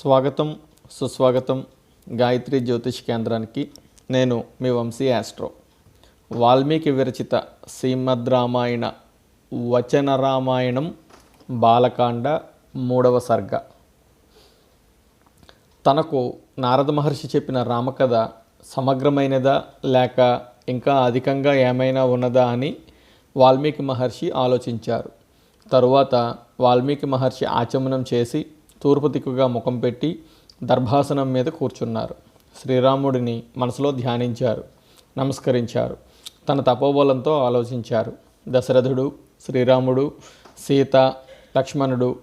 స్వాగతం సుస్వాగతం గాయత్రి జ్యోతిష్ కేంద్రానికి. నేను మీ వంశీ ఆస్ట్రో. వాల్మీకి విరచిత శ్రీమద్ రామాయణ వచన రామాయణం బాలకాండ మూడవ సర్గ. తనకు నారద మహర్షి చెప్పిన రామకథ సమగ్రమైనదా లేక ఇంకా అధికంగా ఏమైనా ఉన్నదా అని వాల్మీకి మహర్షి ఆలోచించారు. తరువాత వాల్మీకి మహర్షి ఆచమనం చేసి తూర్పు దిక్కుగా ముఖం పెట్టి దర్భాసనం మీద కూర్చున్నారు. శ్రీరాముడిని మనసులో ధ్యానించారు నమస్కరించారు తన తపోబలంతో ఆలోచించారు. దశరథుడు శ్రీరాముడు సీత లక్ష్మణుడు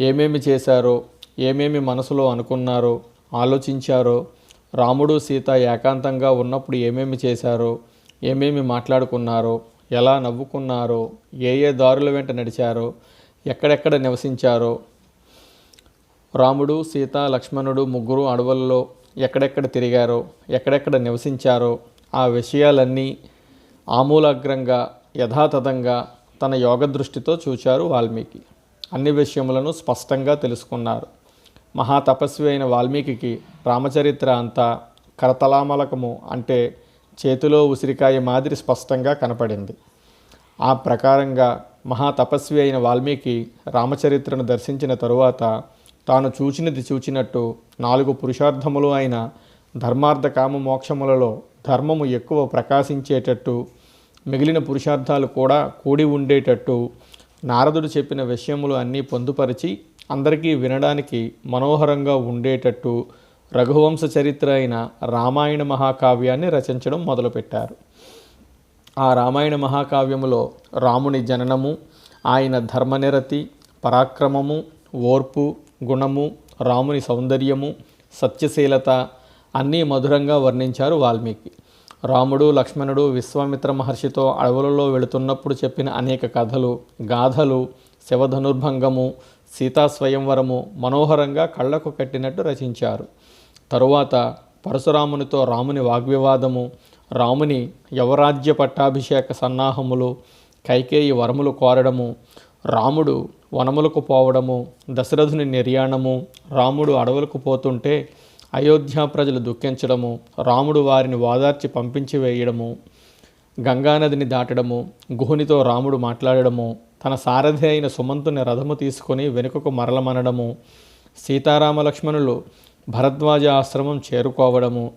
ఏమేమి చేశారో ఏమేమి మనసులో అనుకున్నారో ఆలోచించారో రాముడు సీత ఏకాంతంగా ఉన్నప్పుడు ఏమేమి చేశారో ఏమేమి మాట్లాడుకున్నారో ఎలా నవ్వుకున్నారో ఏ ఏ దారుల వెంట నడిచారో ఎక్కడెక్కడ నివసించారో. రాముడు సీత లక్ష్మణుడు ముగ్గురు అడవుల్లో ఎక్కడెక్కడ తిరిగారో ఎక్కడెక్కడ నివసించారో ఆ విషయాలన్నీ ఆమూలాగ్రంగా యథాతథంగా తన యోగ దృష్టితో చూచారు వాల్మీకి. అన్ని విషయములను స్పష్టంగా తెలుసుకున్నారు. మహాతపస్వి అయిన వాల్మీకి రామచరిత్ర అంతా కరతలామలకము అంటే చేతిలో ఉసిరికాయ మాదిరి స్పష్టంగా కనపడింది. ఆ ప్రకారంగా మహాతపస్వి అయిన వాల్మీకి రామచరిత్రను దర్శించిన తరువాత తాను చూచినది చూచినట్టు నాలుగు పురుషార్థములు అయిన ధర్మార్థ కామ మోక్షములలో ధర్మము ఎక్కువ ప్రకాశించేటట్టు మిగిలిన పురుషార్థాలు కూడా కూడి ఉండేటట్టు నారదుడు చెప్పిన విషయములు అన్నీ పొందుపరిచి అందరికీ వినడానికి మనోహరంగా ఉండేటట్టు రఘువంశ చరిత్ర అయిన రామాయణ మహాకావ్యాన్ని రచించడం మొదలుపెట్టారు. ఆ రామాయణ మహాకావ్యములో రాముని జననము ఆయన ధర్మనిరతి పరాక్రమము ఓర్పు గుణము రాముని సౌందర్యము సత్యశీలత అన్నీ మధురంగా వర్ణించారు వాల్మీకి. రాముడు లక్ష్మణుడు విశ్వామిత్ర మహర్షితో అడవులలో వెళుతున్నప్పుడు చెప్పిన అనేక కథలు గాథలు శివధనుర్భంగము సీతా స్వయంవరము మనోహరంగా కళ్ళకు కట్టినట్టు రచించారు. తరువాత పరశురామునితో రాముని వాగ్వివాదము రాముని యవరాజ్య పట్టాభిషేక సన్నాహములు కైకేయి వరములు కోరడము రాముడు వనములకు పోవడము దశరథుని నిర్యాణము రాముడు అడవులకు పోతుంటే అయోధ్య ప్రజలు దుఃఖించడము రాముడు వారిని వాదార్చి పంపించి వేయడము గంగానదిని దాటడము గుహునితో రాముడు మాట్లాడడము తన సారథి అయిన సుమంతుని రథము తీసుకొని వెనుకకు మరలమనడము సీతారామ లక్ష్మణులు భరద్వాజ ఆశ్రమం చేరుకోవడము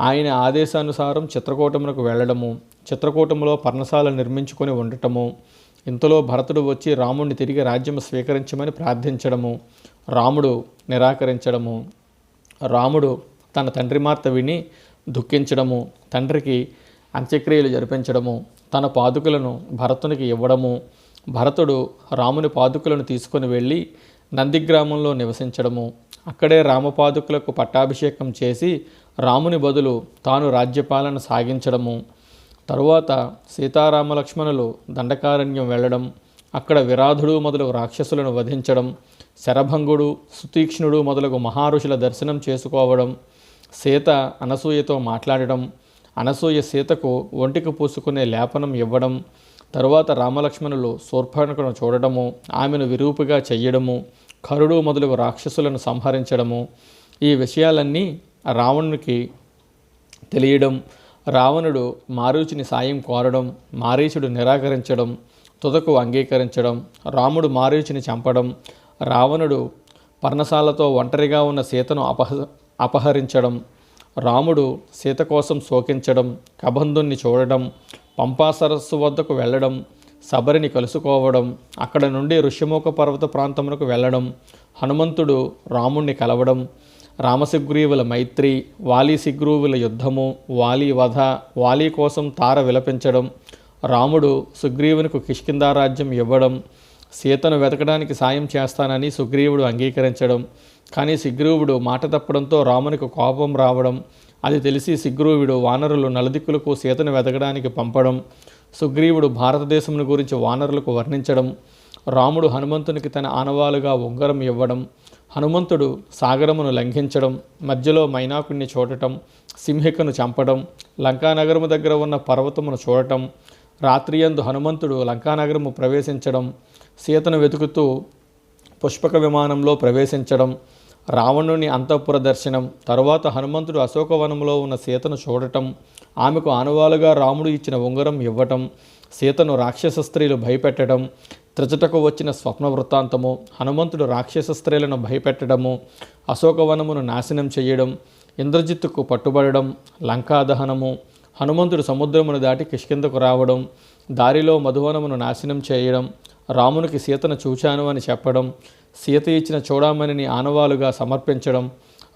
ఆయన ఆదేశానుసారం చిత్రకూటమునకు వెళ్ళడము చిత్రకూటములో పర్ణశాల నిర్మించుకొని ఉండటము ఇంతలో భరతుడు వచ్చి రాముడిని తిరిగి రాజ్యం స్వీకరించమని ప్రార్థించడము రాముడు నిరాకరించడము. రాముడు తన తండ్రి మార్త విని దుఃఖించడము తండ్రికి అంత్యక్రియలు జరిపించడము తన పాదుకులను భరతునికి ఇవ్వడము. భరతుడు రాముని పాదుకులను తీసుకొని వెళ్ళి నందిగ్రామంలో నివసించడము. అక్కడే రామపాదుకులకు పట్టాభిషేకం చేసి రాముని బదులు తాను రాజ్యపాలన సాగించడము. తరువాత సీతారామలక్ష్మణులు దండకారణ్యం వెళ్ళడం అక్కడ విరాధుడు మొదలగు రాక్షసులను వధించడం శరభంగుడు సుతీక్ష్ణుడు మొదలగు మహారుషుల దర్శనం చేసుకోవడం సీత అనసూయతో మాట్లాడడం అనసూయ సీతకు ఒంటికి పూసుకునే లేపనం ఇవ్వడం తరువాత రామలక్ష్మణులు శూర్పణకును చూడడము ఆమెను విరూపుగా చెయ్యడము కరుడు మొదలగు రాక్షసులను సంహరించడము. ఈ విషయాలన్నీ రావణునికి తెలియడం రావణుడు మారీచుని సాయం కోరడం మారీచుడు నిరాకరించడం తుదకు అంగీకరించడం రాముడు మారీచుని చంపడం రావణుడు పర్ణశాలతో ఒంటరిగా ఉన్న సీతను అపహ అపహరించడం రాముడు సీత కోసం శోకించడం కబంధుణ్ణి చూడడం పంపా సరస్సు వద్దకు వెళ్ళడం శబరిని కలుసుకోవడం అక్కడ నుండి ఋష్యముఖ పర్వత ప్రాంతమునకు వెళ్ళడం హనుమంతుడు రాముణ్ణి కలవడం రామసిగ్రీవుల మైత్రి వాలి సిగ్రీవుల యుద్ధము వాలి వధ వాలి కోసం తార విలపించడం రాముడు సుగ్రీవునికి కిష్కిందారాజ్యం ఇవ్వడం సీతను వెతకడానికి సాయం చేస్తానని సుగ్రీవుడు అంగీకరించడం కానీ సుగ్రీవుడు మాట తప్పడంతో రామునికి కోపం రావడం అది తెలిసి సుగ్రీవుడు వానరులు నలుదిక్కులకు సీతను వెతకడానికి పంపడం సుగ్రీవుడు భారతదేశమును గురించి వానరులకు వర్ణించడం రాముడు హనుమంతునికి తన ఆనవాలుగా ఉంగరం ఇవ్వడం హనుమంతుడు సాగరమును లంఘించడం మధ్యలో మైనాకుణ్ణి చూడటం సింహికను చంపడం లంకానగరము దగ్గర ఉన్న పర్వతమును చూడటం రాత్రియందు హనుమంతుడు లంకానగరము ప్రవేశించడం సీతను వెతుకుతూ పుష్పక విమానంలో ప్రవేశించడం రావణుని అంతఃపుర దర్శనం తరువాత హనుమంతుడు అశోకవనంలో ఉన్న సీతను చూడటం ఆమెకు ఆనవాలుగా రాముడు ఇచ్చిన ఉంగరం ఇవ్వటం సీతను రాక్షస స్త్రీలు భయపెట్టడం త్రిజటకు వచ్చిన స్వప్న వృత్తాంతము హనుమంతుడు రాక్షస స్త్రీలను భయపెట్టడము అశోకవనమును నాశనం చేయడం ఇంద్రజిత్తుకు పట్టుబడడం లంకాదహనము హనుమంతుడు సముద్రమును దాటి కిష్కిందకు రావడం దారిలో మధువనమును నాశనం చేయడం రామునికి సీతను చూచాను అని చెప్పడం సీత ఇచ్చిన చూడామణిని ఆనవాలుగా సమర్పించడం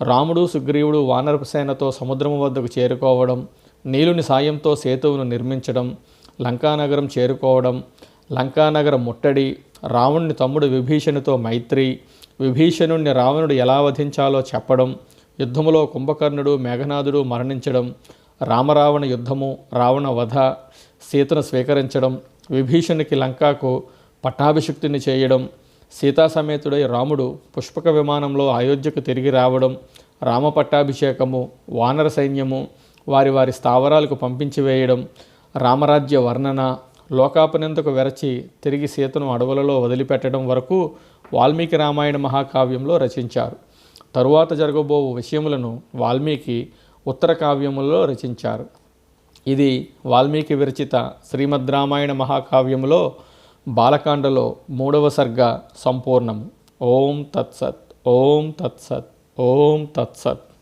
రాముడు సుగ్రీవుడు వానరసేనతో సముద్రము వద్దకు చేరుకోవడం నీలుని సాయంతో సేతువును నిర్మించడం లంకానగరం చేరుకోవడం లంకానగరం ముట్టడి రావణుని తమ్ముడు విభీషణుతో మైత్రి విభీషణుణ్ణి రావణుడు ఎలా వధించాలో చెప్పడం యుద్ధములో కుంభకర్ణుడు మేఘనాథుడు మరణించడం రామరావణ యుద్ధము రావణ వధ సీతను స్వీకరించడం విభీషణునికి లంకాకు పట్టాభిషిక్తుని చేయడం సీతాసమేతుడై రాముడు పుష్పక విమానంలో అయోధ్యకు తిరిగి రావడం రామ పట్టాభిషేకము వానర సైన్యము వారి వారి స్థావరాలకు పంపించి వేయడం రామరాజ్య వర్ణన లోకాపనందుకు వెరచి తిరిగి సీతను అడవులలో వదిలిపెట్టడం వరకు వాల్మీకి రామాయణ మహాకావ్యంలో రచించారు. తరువాత జరగబో విషయములను వాల్మీకి ఉత్తర కావ్యములో రచించారు. ఇది వాల్మీకి విరచిత శ్రీమద్ రామాయణ మహాకావ్యములో బాలకాండలో మూడవ సర్గ సంపూర్ణము. ఓం తత్సత్ ఓం తత్సత్ ఓం తత్సత్.